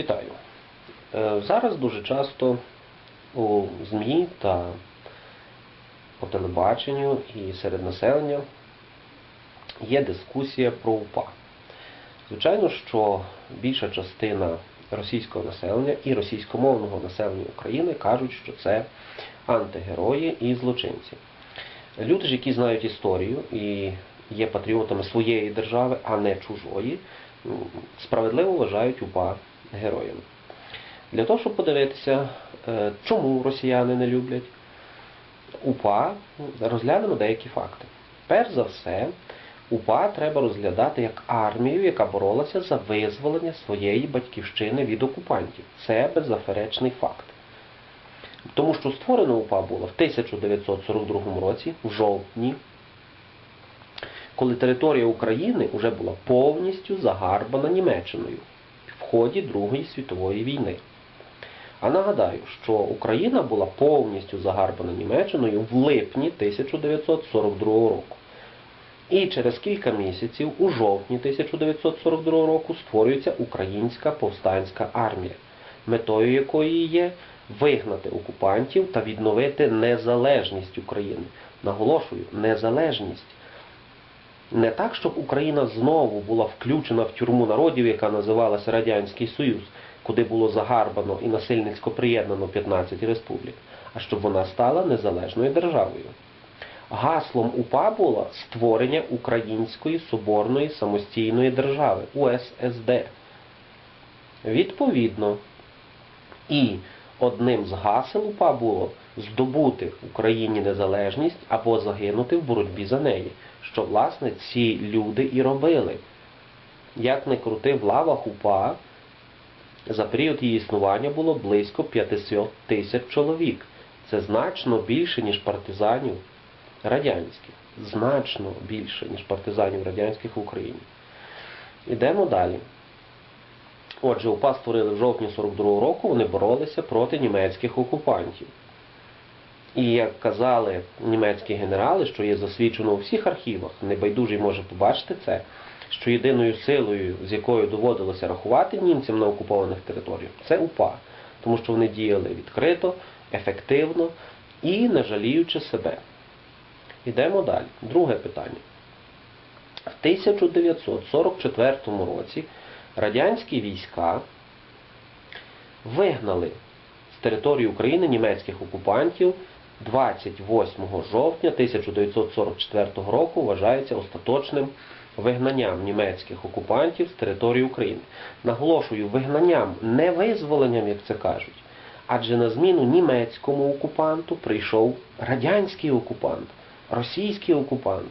Вітаю. Е, Зараз дуже часто у ЗМІ та по телебаченню і серед населення є дискусія про УПА. Звичайно, що більша частина російського населення і російськомовного населення України кажуть, що це антигерої і злочинці. Люди ж, які знають історію і є патріотами своєї держави, а не чужої, справедливо вважають УПА героями. Для того, щоб подивитися, е, чому росіяни не люблять УПА, розглянемо деякі факти. Перш за все, УПА треба розглядати як армію, яка боролася за визволення своєї батьківщини від окупантів. Це беззаперечний факт. Тому що створено УПА було в 1942 році, в жовтні, коли територія України вже була повністю загарбана Німеччиною ході Другої світової війни. А нагадаю, що Україна була повністю загарбана Німеччиною в липні 1942 року. І через кілька місяців, у жовтні 1942 року, створюється Українська повстанська армія, метою якої є вигнати окупантів та відновити незалежність України. Наголошую, незалежність. Не так, щоб Україна знову була включена в тюрму народів, яка називалася Радянський Союз, куди було загарбано і насильницько приєднано 15 республік, а щоб вона стала незалежною державою. Гаслом УПА було створення Української соборної самостійної держави УССД. Відповідно, і одним з гасел УПА було здобути Україні незалежність або загинути в боротьбі за неї, що, власне, ці люди і робили. Як не крути, в лавах УПА за період її існування було близько 500 тисяч чоловік. Це значно більше, ніж партизанів радянських. Значно більше, ніж партизанів радянських в Україні. Ідемо далі. Отже, УПА створили в жовтні 42-го року, вони боролися проти німецьких окупантів. І як казали німецькі генерали, що є засвідчено у всіх архівах, небайдужий може побачити це, що єдиною силою, з якою доводилося рахувати німцям на окупованих територіях, це УПА, тому що вони діяли відкрито, ефективно і не жаліючи себе. Йдемо далі. Друге питання. В 1944 році радянські війська вигнали з території України німецьких окупантів 28 жовтня 1944 року вважається остаточним вигнанням німецьких окупантів з території України. Наголошую, вигнанням, не визволенням, як це кажуть. Адже на зміну німецькому окупанту прийшов радянський окупант, російський окупант.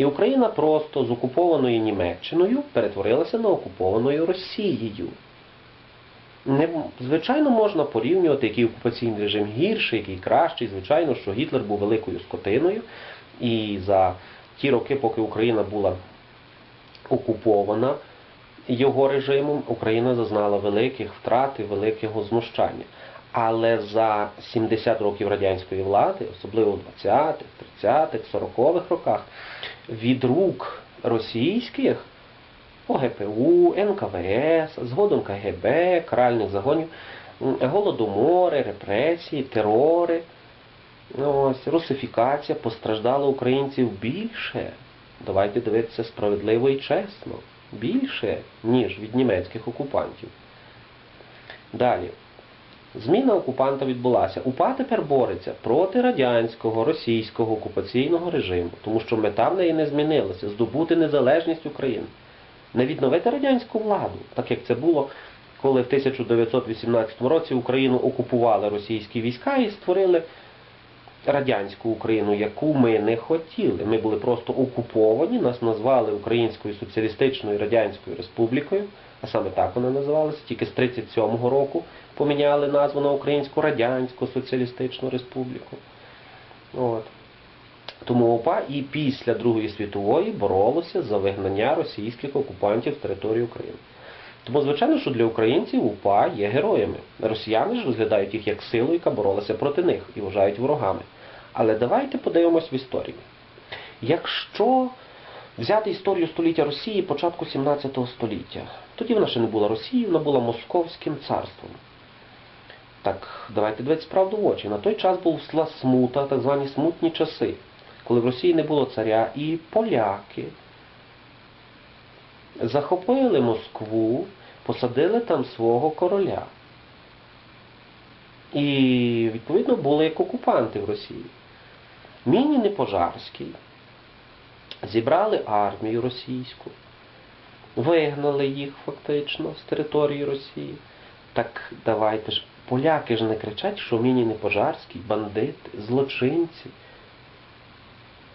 І Україна просто з окупованою Німеччиною перетворилася на окупованою Росією. Не, звичайно, можна порівнювати, який окупаційний режим гірший, який кращий. Звичайно, що Гітлер був великою скотиною, і за ті роки, поки Україна була окупована його режимом, Україна зазнала великих втрат і великого знущання. Але за 70 років радянської влади, особливо в 20-х, 30-х, 40-х роках, від рук російських ОГПУ, НКВС, згодом КГБ, каральних загонів, голодомори, репресії, терори, ось, русифікація постраждало українців більше. Давайте дивитися справедливо і чесно. Більше, ніж від німецьких окупантів. Далі. Зміна окупанта відбулася. УПА тепер бореться проти радянського, російського окупаційного режиму, тому що мета в неї не змінилася здобути незалежність України, не відновити радянську владу, так як це було, коли в 1918 році Україну окупували російські війська і створили радянську Україну, яку ми не хотіли. Ми були просто окуповані, нас назвали Українською соціалістичною радянською республікою, а саме так вона називалася, тільки з 37-го року поміняли назву на Українську Радянську Соціалістичну Республіку. От. Тому ОПА і після Другої світової боролося за вигнання російських окупантів з території України. Тому, звичайно, що для українців УПА є героями. Росіяни ж розглядають їх як силу, яка боролася проти них і вважають ворогами. Але давайте подивимось в історію. Якщо Взяти історію століття Росії початку 17 століття. Тоді вона ще не була Росією, вона була Московським царством. Так, давайте дивитися правду в очі. На той час була смута, так звані смутні часи, коли в Росії не було царя, і поляки захопили Москву, посадили там свого короля. І, відповідно, були як окупанти в Росії. Мінін і Пожарський зібрали армію російську, вигнали їх фактично з території Росії. Так давайте ж, поляки ж не кричать, що Мінін і Пожарський, бандити, злочинці.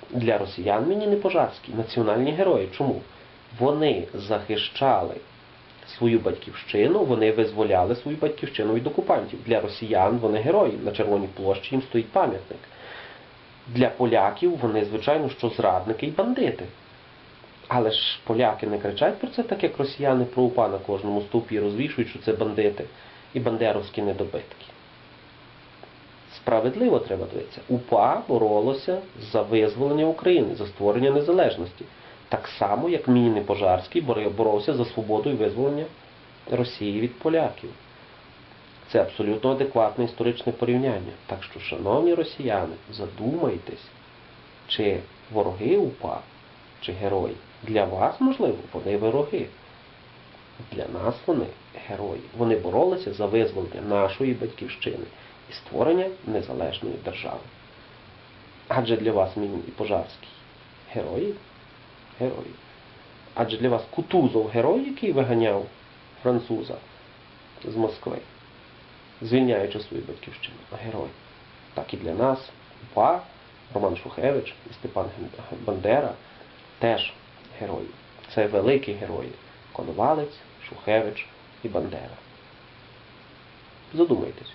Для росіян Мінін і Пожарський національні герої. Чому? Вони захищали свою батьківщину, вони визволяли свою батьківщину від окупантів. Для росіян вони герої. На Червоній площі їм стоїть пам'ятник. Для поляків вони, звичайно, що зрадники і бандити. Але ж поляки не кричать про це, так як росіяни про УПА на кожному стовпі розвішують, що це бандити і бандеровські недобитки. Справедливо треба дивитися. УПА боролося за визволення України, за створення незалежності. Так само, як Мінін і Пожарський боровся за свободу і визволення Росії від поляків. Це абсолютно адекватне історичне порівняння. Так що, шановні росіяни, задумайтесь, чи вороги УПА, чи герої. Для вас, можливо, вони вороги. Для нас вони герої. Вони боролися за визволення нашої батьківщини і створення незалежної держави. Адже для вас Мінін і Пожарський герої? Герої. Адже для вас Кутузов герой, який виганяв француза з Москви, звільняючи свою батьківщину. а Герой. Так і для нас УПА, Роман Шухевич і Степан Бандера теж герої. Це великі герої. Коновалець, Шухевич і Бандера. Задумайтесь.